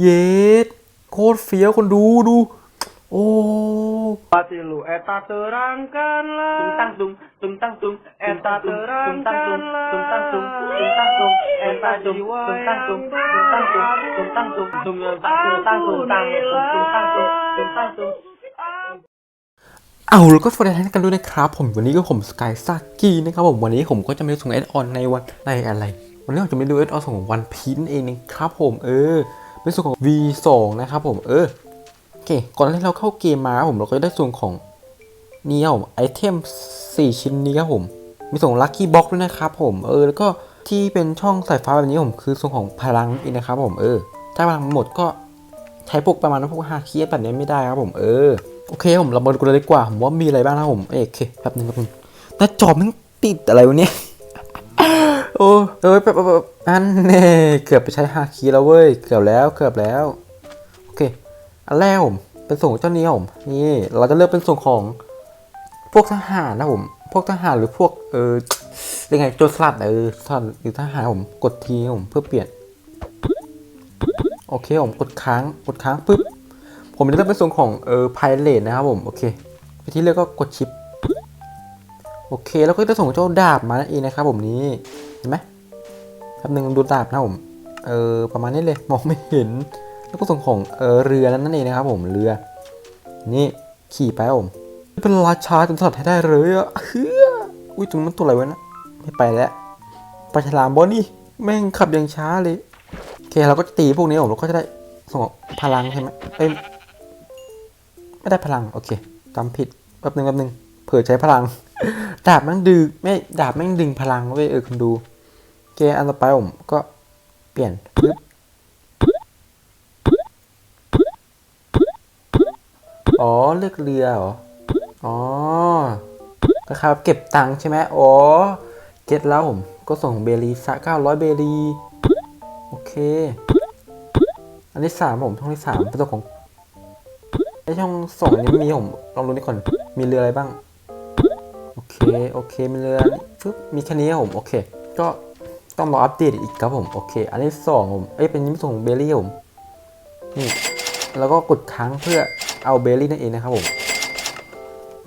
เย็ดโคตรเฟี้ยวคนดูดู โอ้ Pati lu eta terangkanlah tung tang tung tung tang tung Eta tung tang tung tung tang tung terangkanlah tung tang tung eta tung tung tang tung tung tang tung tung tang tung tung tang tung tang tung tang tung tung tang tung เอาแล้วก็สวัสดีท่านกันด้วยนะครับ ผมวันนี้ก็ผมสกายซากีนะครับผมวันนี้ผมก็จะมาดูส่งเอสออนในวันในอะไร วันนี้ผมจะมาดูเอสออนของวันพีนเองนะครับผมเออ เป็นส่วนของ V2 นะครับผมเออโอเค ก่อนที่เราเข้าเกมมาครับผมเราก็จะได้ส่วนของนี่ครับผมไอเทม 4 ชิ้นนี้ครับผม มีส่วนลัคกี้บ็อกด้วยนะครับผมเออแล้วก็ที่เป็นช่องสายฟ้าแบบนี้ผมคือส่วนของพลังเองนะครับผมเออ ถ้าพลังหมดก็ใช้พวกประมาณพวกฮาคีแบบนี้ไม่ได้ครับผมเออโอเคผมเรามาดูกันเลยดีกว่าผมว่ามีอะไรบ้างนะผมเอยโอเคแป๊บนึงครับผมหน้าจอมันติดอะไรวะเนี่ย โอ้เอ้ยแบบอันเน่เกือบไปใช้ฮาคีแล้วเว้ย เกือบแล้ว เกือบแล้ว โอเค อันแรกผม เป็นส่งของเจ้านี้ผมนี่ เราจะเลือกเป็นส่งของ พวกทหารนะผม พวกทหารหรือพวก เออยังไงโจรสลัดเออสลัดหรือทหารผม กดทีผมเพื่อเปลี่ยน โอเคผมกดค้าง กดค้างปุ๊บ ผมจะเลือกเป็นส่วนของเออพเลทนะครับผม โอเค ไปที่เลือกก็กดชิป โอเค แล้วก็จะส่งเจ้าดาบมานั่นเองนะครับผมนี้ เห็นไหมแป๊บนึงดูดาบนะผมเออประมาณนี้เลยมองไม่เห็นแล้วก็ส่งของเออเรือนั่นเองนะครับ ผมเรือ นี่ขี่ไปผมเป็นราชาจนสลัดให้ได้เลยอะเฮ้ยอุ้ยตรงนั้นตัวอะไรวะนะไม่ไปแล้วปลาฉลามบอนี่แม่งขับอย่างช้าเลยโอเคเราก็จะตีพวกนี้ผมเราก็จะได้ส่งพลังใช่ไหมเอ้ยไม่ได้พลังโอเคจำผิดแป๊บนึงแป๊บนึงเผื่อใช้พลัง ดาบแม่งดึงไม่ดาบแม่งดึงพลังเว้ยเออคุณดูโอเคอันต่อไปผมก็เปลี่ยนปึ๊บอ๋อเลือกเรือเหรอ อ๋อก็ครับเก็บตังค์ใช่ไหมอ๋อ เก็ตแล้วผม ก็ส่งเบลีซะ900เบลีโอเค อันที่สามผมช่องที่สามเป็นตัวของไอช่องสองนี้มีผม ลองดูนี่ก่อน มีเรืออะไรบ้าง เคโอเคมีเรือนี่ฟึบมีแค่นี้ครับผมโอเค ก็ต้องรออัปเดตอีกครับผมโอเค อันที่สองผมเอ้ยเป็นนิมิตของเบลลี่ผมนี่แล้วก็กดค้างเพื่อเอาเบลลี่นั่นเองนะครับผม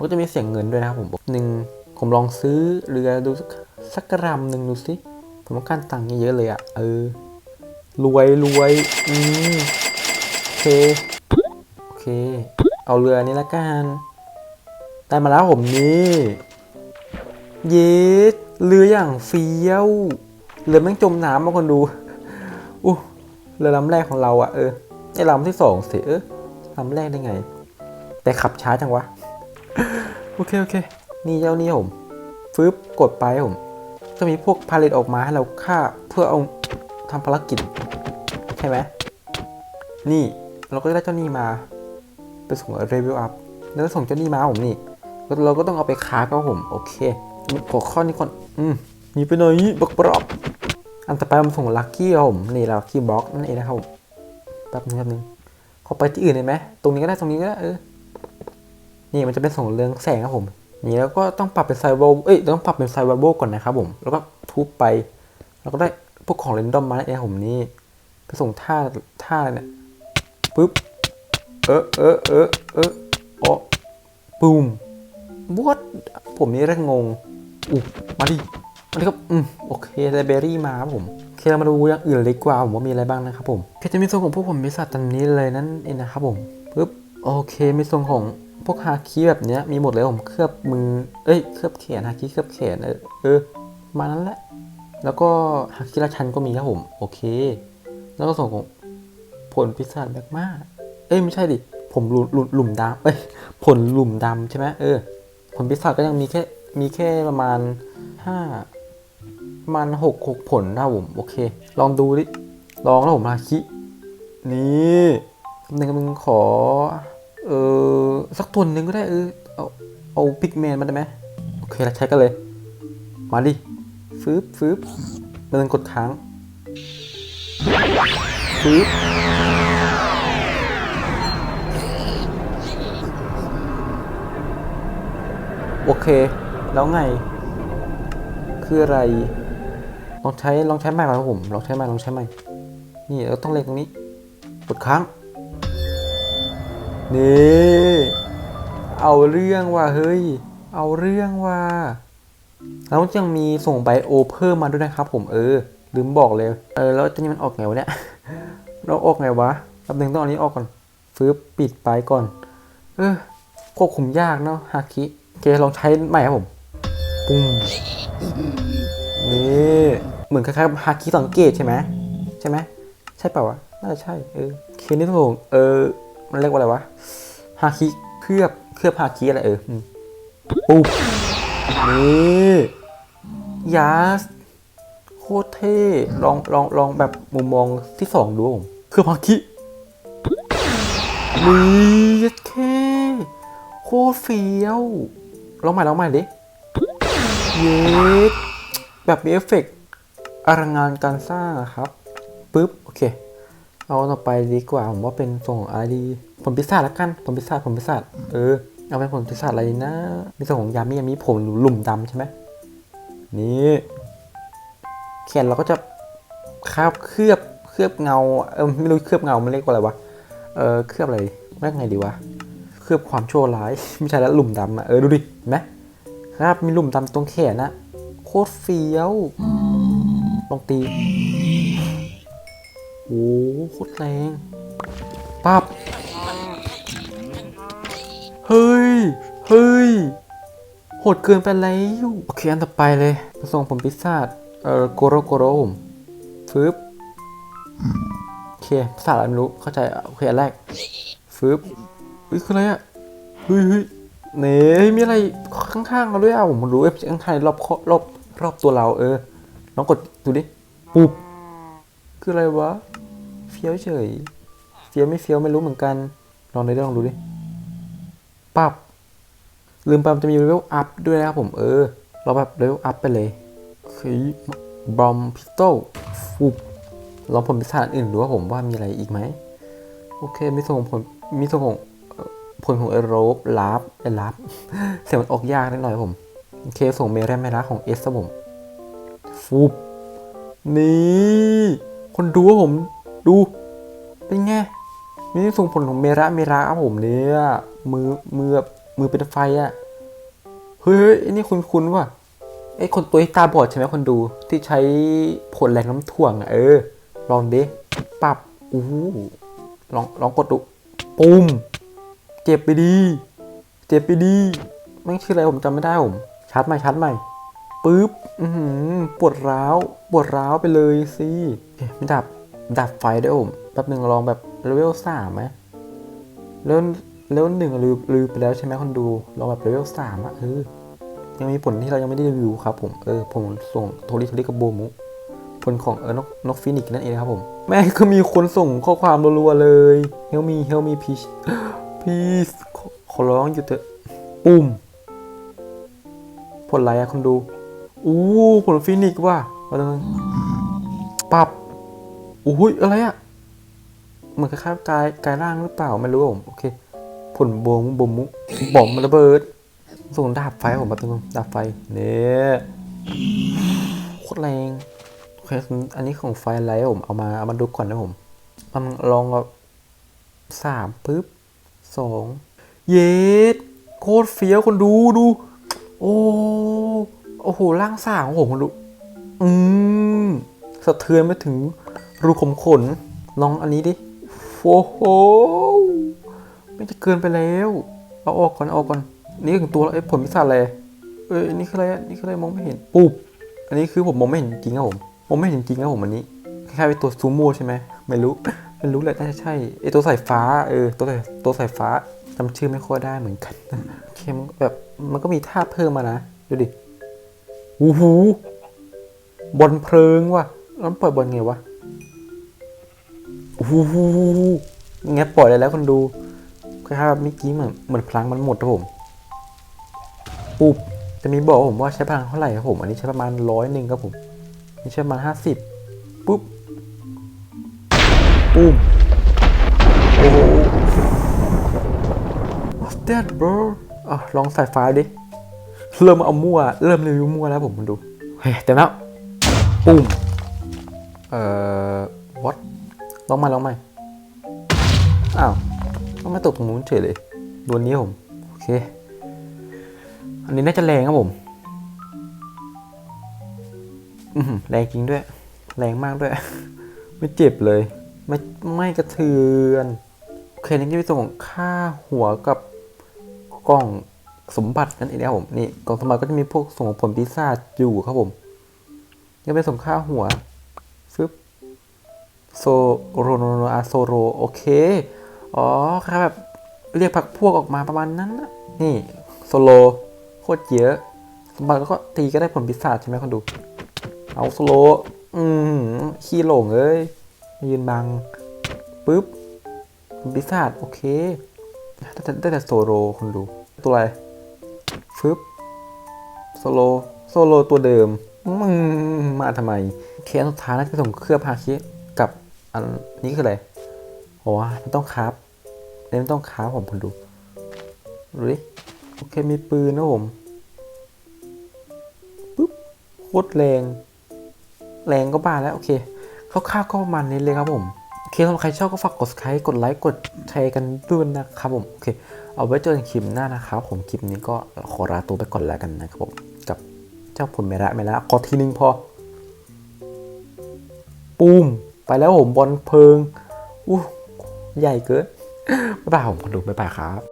ก็จะมีเสียงเงินด้วยนะครับผมหนึ่งผมลองซื้อเรือดูสักสักกรัมหนึ่งดูสิผมต้องการตังค์เยอะเลยอะ่ะเออรวยรวยอืมโอเคโอเค เอาเรือนี้ละกันได้มาแล้วผมนี่ เย็ดเรืออย่างเฟี้ยวเรือแม่งจมน้ำมาคนดูอู้เรือลำแรกของเราอะ่ะเออไอลำที่สองสิเออลำแรกได้ไง แต่ขับช้าจังวะ โอเค โอเค นี่เจ้านี่ผมฟึบกดไปผม จะมีพวกพาเลตออกมาให้เราฆ่าเพื่อเอาทำภารกิจ ใช่ไหม นี่เราก็ได้เจ้านี่มาเป็นส่งเรเวลอัพแล้วส่งเจ้านี่มาผมนี่ เราก็ต้องเอาไปค้าก็ผม โอเค ขอข้อนี้ก่อน อืมมีไปหน่อยบักบรอบอันต่อไปผมส่งลัคกี้ครับผมนี่ลัคกี้บล็อกนั่นเองนะครับผมแป๊บนึงแป๊บนึงขอไปที่อื่นได้ไหมตรงนี้ก็ได้ตรงนี้ก็ได้เออนี่มันจะเป็นส่งเรื่องแสงครับผมนี่แล้วก็ต้องปรับเป็นไซเวอร์เอ้ยต้องปรับเป็นไซเวอร์ก่อนนะครับผมแล้วก็ทุบไปแล้วก็ได้พวกของเรนดอมมาเนี่ยผมนี่ไปส่งท่าท่าเนี่ยปุ๊บเออเออเออเอออ๋อปูมวอดผมนี่เริ่มงง อู้มาดิมาดิครับอืมโอเคไลเบอรี่มาครับผมโอเคเรามาดูอย่างอื่นเลยดีกว่าผมว่ามีอะไรบ้างนะครับผมโอเคจะมีส่วนของพวกผมมีสัตว์ตรงนี้เลยนั่นเองนะครับผมปุ๊บโอเคมีส่วนของพวกฮาคิแบบเนี้ยมีหมดเลยผมเคลือบมือเอ้ยเคลือบแขนฮาคิเคลือบแขนเออเออมานั้นแหละแล้วก็ฮาคิราชันก็มีครับผมโอเค แล้วก็ส่วนของผลพิศาจแบกมาเอ้ยไม่ใช่ดิผมหลุมหลุมดำเอ้ยผลหลุมดำใช่ไหมเออผลพิศาจก็ยังมีแค่ มีแค่ประมาณห้าประมาณหกหกผลนะผม โอเค ลองดูดิ ลองแล้วผมฮาคิ นี่หนึ่งมึงขอ เออสักตัวหนึ่งก็ได้เออเอาเอาพิกแมนมาได้ไหมโอเคเราใช้กันเลย มาดิฟืบฟืบมันเป็นกดค้างฟืบโอเค แล้วไง คืออะไร ลองใช้ลองใช้ใหม่ครับผมลองใช้ใหม่ลองใช้ใหม่นี่เราต้องเล็งตรงนี้กดค้างนี่เอาเรื่องว่ะเฮ้ย เอาเรื่องว่ะแล้วยังมีส่งไบโอเพิ่มมาด้วยนะครับผมเออลืมบอกเลยเออแล้วตอนนี้มันออกไงวะเนี่ยเราออกไงวะแป๊บนึงต้องอาอันนี้ออกก่อนฟื้บปิดไปก่อน เออควบคุมยากเนาะฮาคิโอเคลองใช้ใหม่ครับผม ปุ้มนี่เหมือนคล้ายๆฮาคิสังเกตใช่ไหมใช่ไหมใช่เปล่าวะน่าจะใช่เออเคนี่ทุกคนเออ มันเรียกว่าอะไรวะฮาคิเคลือบเคลือบฮาคิอะไรเออปุ๊บนี่ยาสโคตรเท่ลองลองลองแบบมุมมองที่สองดูผมเคลือบฮาคินี่ยัดแค่โคตรเฟี้ยวลองใหม่ลองใหม่ดิ เย็ดแบบมีเอฟเฟกต์อลังงานการสร้างอะครับปึ๊บโอเค เอาต่อไปดีกว่าผมว่าเป็นทรงอะไรดีผลพิซซ่าละกันผลพิซซ่าผลพิซซ่าเออเอาเป็นผลพิซซ่าอะไรนะ มีทรงของยามิยามิผมหลุมดำใช่ไหมนี่แขนเราก็จะคาบเคลือบเคลือบเงาเออไม่รู้เคลือบเงามันเรียกว่าอะไรวะเออเคลือบอะไรเรียกไงดีวะเคลือบความชั่วร้ายไม่ใช่แล้วหลุมดำอะเออดูดิเห็นไหม ครับมีหลุมดำตรงแขนนะโคตรเฟี้ยวลองตีโอ้โคตรแรงปั๊บเฮ้ย เฮ้ย โหดเกินไปแล้วโอเคอันต่อไปเลยมาส่งผมพิซซ่าเอ่อโกโรโกโรผมฟึบโอเคภาษาอะไรไม่รู้เข้าใจอะโอเคอันแรกฟึบเฮ้ยคืออะไรอะเฮ้ยเฮ้ย เนี่มีอะไรข้างๆเราด้วยอะผมรู้เอฟข้างๆรอบครอบรอบตัวเราเออลองกดดูดิปุ๊บคืออะไรวะเฟี้ยวเฉยเฟี้ยวไม่เฟี้ยวไม่รู้เหมือนกันลองในเรื่องลองดูดิปับลืมไปมันจะมีเลเวลอัพด้วยนะครับผมเออ เราแบบเลเวลอัพไปเลยเฮ้ยบอมพิสโต้ฟุบลองผลพิศาจอื่นดูว่าผมว่ามีอะไรอีกไหมโอเคมีส่งผลมีส่ง ผลของเอโรบลาบเอลาบเสียงมันออกยากนิดหน่อยผมโอเคส่งเมเรมเมระของเอสผมฟูบนี่ คนดูว่าผมดูเป็นไงนี่ส่งผลของเมระเมระครับผมเนี่ยมือมือมือเป็นไฟอะเฮ้ยเฮ้ยไอ้นี่คุณคุณว่ะไอ้คนตัวที่ตาบอดใช่ไหมคนดูที่ใช้ผลแรงน้ำถ่วงอะเออ ลองดิปรับอู้ลองลองกดดูปุ้ม เจ็บไปดี เจ็บไปดีไม่งชื่ออะไรผมจำไม่ได้ผมชัดใหม่ชัดใหม่ปึ๊บอืปวดร้าว ปวดร้าวไปเลยสิเอ๊ะไม่ดับ ดับไฟได้ผมแป๊บหนึ่งลองแบบเลเวลสามไหมแล้วแล้วหนึ่งลืมลืมไปแล้วใช่ไหมคนดูลองแบบเลเวลสามอะเออยังมีผลที่เรายังไม่ได้รีวิวครับผมเออผมส่งโทริโทริกับโบมุผลของเออนกนกฟินิกซ์นั่นเองครับผม แม่ก็มีคนส่งข้อความรัวๆเลย Help me Help me please please ข อขอร้องอยู่เถอะปุ่มผลอะไรอะคนดูอู้ผลฟินิกว่ะมาดูปับอุ้ยอะไรอะเหมือนคล้ายๆกายกายร่างหรือเปล่าไม่รู้ผมโอเค ผลโบมุโบมุบอมระเบิด ส่งดาบไฟผมมาตรงดาบไฟเนี่ยโคตรแรงโอเคอันนี้ของไฟไลท์ผมเอามาเอามาดูก่อนนะผมมันลองแบบสามปึ๊บ สองเยสโคตรเฟี้ยวคนดูดู โอ้โอ้โหร่างสามของผมคนดู อืมสะเทือนไปถึงรูขมขนลองอันนี้ดิโอ้โหไม่จะเกินไปแล้ว เอาออกก่อนเอาออกก่อน นี่ถึงตัวแล้วเอ้ยผลพิศาจอะไรเอ้ยนี่คืออะไรนี่คืออะไรมองไม่เห็นปุ๊บอันนี้คือผมมองไม่เห็นจริงครับผมมองไม่เห็นจริงครับผมอันนี้คล้ายๆเป็นตัวซูโม่ใช่ไหมไม่รู้ ไม่รู้แหละน่าจะใช่ไอตัวสายฟ้าเออตัวสายตัวสายฟ้าจำชื่อไม่ค่อยได้เหมือนกันโอเคมันแบบมันก็มีท่าเพิ่มมานะ ดูดิวูหูบอลเพลิงว่ะแล้วปล่อยบอลไงวะวูหูไงปล่อยได้แล้วคนดูคล้ายๆแบบเมื่อกี้เหมือนเหมือนพลังมันหมดครับผมปุ๊บจะมีบอกผมว่าใช้พลังเท่าไหร่ครับผม อันนี้ใช้ประมาณร้อยหนึ่งครับผมนี่ใช้ประมาณห้าสิบปุ๊บ ปุ๊บโอ้โห What's that bro อะลองสายฟ้าดิ เริ่มเอามั่ว เริ่มรีวิวมั่วแล้วผมมาดูเฮ้ยเต็มแล้วปุ้มเอ่อ what ลองใหม่ลองใหม่อ้าวก็ไม่ตกตรงนู้นเฉยเลยดวนนี้ผม โอเค อันนี้น่าจะแรงครับผมอือหือแรงจริงด้วย แรงมากด้วย ไม่เจ็บเลย ไม่ไม่กระเทือนโอเคนี่จะเป็นส่งค่าหัวกับกล่องสมบัตินั่นเองนะครับผมนี่กล่องสมบัติก็จะมีพวกส่งผลปีศาจอยู่ครับผมยังเป็นส่งค่าหัวฟึบโซโรโนโนอาโซโรโอเคอ๋อครับแบบเรียกพักพวกออกมาประมาณนั้นนะนี่โซโลโคตรเยอะ สมบัติก็ตีก็ได้ผลปีศาจใช่ไหมคนดู เอาโซโลอืมขี้หลงเอ้ย ยืนบังปุ๊บผลปีศาจโอเคได้แต่ได้แต่โซโลคนดู ตัวอะไรฟึบโซโลโซโลตัวเดิมมึงมาทำไม เคสสุดท้ายน่าจะส่งเครื่องพาคิกับอันนี้คืออะไรโอ้มันต้องคราฟเนี่นต้องคราผมคนดูดูดิโอเคมีปืนนะผมปุ๊บโคตรแรง แรงก็บ้าแล้ว โอเค คร่าวๆก็ประมาณนี้เลยครับผมโอเคสำหรับใครชอบก็ฝากกด subscribe กดไลค์กดแชร์กันด้วยนะครับผมโอเคเอาไว้เจอกันคลิปหน้านะครับผมคลิปนี้ก็ขอลาตัวไปก่อนแล้วกันนะครับผมกับเจ้าผลเมระเมระขอทีนึงพอปูมไปแล้วผมบอลเพลิงอู้ใหญ่เกินบ๊ายบายผมคนดูบ๊ายบายครับ